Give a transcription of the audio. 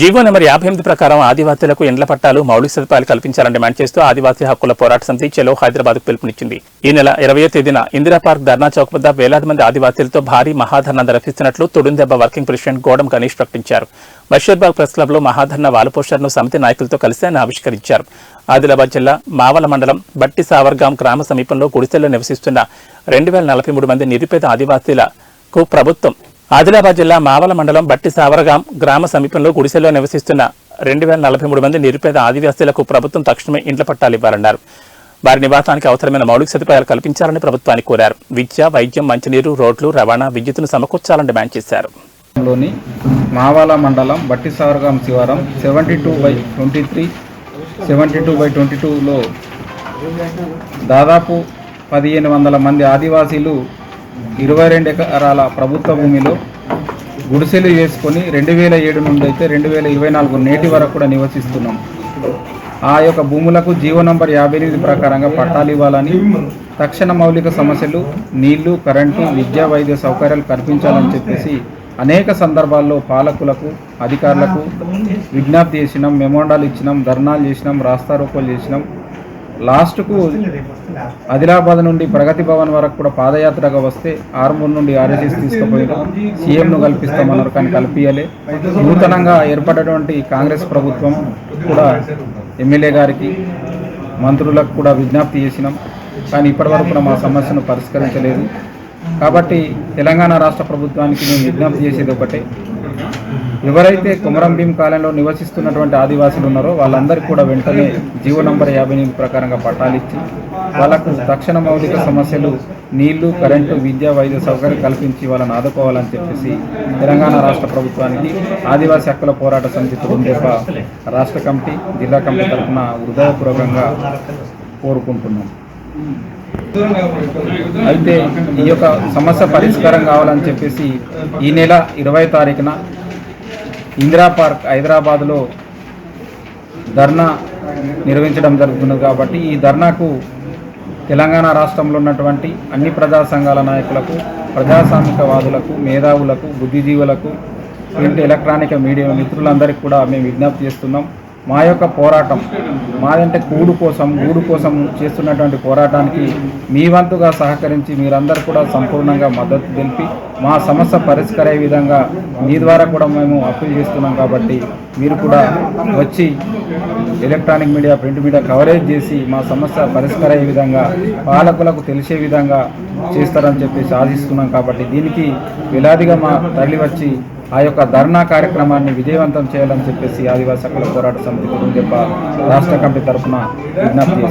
GO number యాభై ఎనిమిది ప్రకారం ఆదివాసీలకు ఇండ్ల పట్టాలు మౌలిక సదుపాయాలు కల్పించాలని డిమాండ్ చేస్తూ ఆదివాసీ హక్కుల పోరాట సమితి చెలో హైదరాబాద్కు పిలుపునిచ్చింది. ఈ నెల ఇరవై తేదీన ఇందిరా పార్క్ ధర్నా చౌక్ వద్ద వేలాది మంది ఆదివాసీలతో భారీ మహాధర్నా నిర్వహిస్తున్నట్లు తుడుందెబ్బ వర్కింగ్ ప్రెసిడెంట్ గోడం గణేష్ ప్రకటించారు. బషీర్బాగ్ ప్రెస్ క్లబ్లో మహాధర్నా వాల్ సమితి నాయకులతో కలిసి ఆయన ఆవిష్కరించారు. ఆదిలాబాద్ జిల్లా మావల మండలం బట్టి సావర్గాం గ్రామ సమీపంలో గుడిసెల్లో నివసిస్తున్న రెండు వేల నలభై మూడు మంది నిరుపేద ఆదివాసీలకు ప్రభుత్వం ఆదిలాబాద్ జిల్లా మావల మండలం బట్టి సావరగాం గ్రామ సమీపంలో గుడిసెలో నివసిస్తున్న రెండు వేల నలభై మూడు మంది నిరుపేద ఆదివాసీలకు ప్రభుత్వం తక్షణమే ఇండ్ల పట్టాలు ఇవ్వాలన్నారు. వారి నివాసానికి అవసరమైన మౌలిక సదుపాయాలు కల్పించాలని ప్రభుత్వాన్ని కోరారు. విద్య వైద్యం మంచినీరు రోడ్లు రవాణా విద్యుత్తును సమకూర్చాలని డిమాండ్ చేశారు. లోని మావాల మండలం బట్టి సావరగాం శివారం seventy two by twenty three seventy two by twenty టూలో దాదాపు పదిహేను వందల మంది ఆదివాసీలు ఇరవై రెండు ఎకరాల ప్రభుత్వ భూమిలో గుడిసెలు వేసుకొని రెండు వేల ఏడు నుండి అయితే రెండు వేల ఇరవై నాలుగు నేటి వరకు కూడా నివసిస్తున్నాం. ఆ యొక్క భూములకు జీవో నంబర్ యాభై ఎనిమిది ప్రకారంగా పట్టాలు ఇవ్వాలని తక్షణ మౌలిక సమస్యలు నీళ్ళు కరెంటు విద్యా వైద్య సౌకర్యాలు కల్పించాలని చెప్పేసి అనేక సందర్భాల్లో పాలకులకు అధికారులకు విజ్ఞప్తి చేసినాం మెమోండాలు ఇచ్చినాం ధర్నాలు చేసినాం రాస్తారోకోలు చేసినాం. లాస్ట్కు ఆదిలాబాద్ నుండి ప్రగతి భవన్ వరకు కూడా పాదయాత్రగా వస్తే ఆర్మూర్ నుండి ఆర్ఎస్ఎస్ తీసుకుపోయినాం సీఎంను కల్పిస్తామన్నారు కానీ కల్పించలే నూతనంగా ఏర్పడినటువంటి కాంగ్రెస్ ప్రభుత్వం కూడా ఎమ్మెల్యే గారికి మంత్రులకు కూడా విజ్ఞప్తి చేసినాం. కానీ ఇప్పటివరకు కూడా మా సమస్యను పరిష్కరించలేదు. కాబట్టి తెలంగాణ రాష్ట్ర ప్రభుత్వానికి మేము విజ్ఞప్తి చేసేది ఒకటే. ఎవరైతే కుమరం భీం కాలంలో నివసిస్తున్నటువంటి ఆదివాసులు ఉన్నారో వాళ్ళందరికీ కూడా వెంటనే జీవో నంబర్ యాభై ఎనిమిది ప్రకారంగా పట్టాలు ఇచ్చి వాళ్ళకు తక్షణ మౌలిక సమస్యలు నీళ్ళు కరెంటు విద్య వైద్య సౌకర్యం కల్పించి వాళ్ళని ఆదుకోవాలని చెప్పేసి తెలంగాణ రాష్ట్ర ప్రభుత్వానికి ఆదివాసీ హక్కుల పోరాట సమితి తురుందేప రాష్ట్ర కమిటీ జిల్లా కమిటీ తరఫున హృదయపూర్వకంగా కోరుకుంటున్నాం. అయితే ఈ యొక్క సమస్య పరిష్కారం కావాలని చెప్పేసి ఈ నెల ఇరవై తారీఖున ఇందిరా పార్క్ హైదరాబాద్లో ధర్నా నిర్వహించడం జరుగుతుంది కాబట్టి ఈ ధర్నాకు తెలంగాణ రాష్ట్రంలో ఉన్నటువంటి అన్ని ప్రజా సంఘాల నాయకులకు ప్రజాస్వామికవాదులకు మేధావులకు బుద్ధిజీవులకు ప్రింట్ ఎలక్ట్రానిక్ మీడియా మిత్రులందరికీ కూడా మేము విజ్ఞప్తి చేస్తున్నాం. మా యొక్క పోరాటం మాదంటే కూడు కోసం గూడు కోసం చేస్తున్నటువంటి పోరాటానికి మీ వంతుగా సహకరించి మీరందరూ కూడా సంపూర్ణంగా మద్దతు తెలిపి మా సమస్య పరిష్కరే విధంగా మీ ద్వారా కూడా మేము అప్పీల్ చేస్తున్నాం కాబట్టి మీరు కూడా వచ్చి electronic media print media coverage చేసి మా సమస్య పరిష్కరయ్యే విధంగా పాలకులకు తెలిసే విధంగా చేస్తారని చెప్పేసి ఆశిస్తున్నాం కాబట్టి దీనికి వేలాదిగా మా తరలి వచ్చి ఆ యొక్క ధర్నా కార్యక్రమాన్ని విజయవంతం చేయాలని చెప్పేసి ఆదివాసీ హక్కుల పోరాట సమితి కుటుంబ రాష్ట్ర కమిటీ తరఫున విజ్ఞప్తి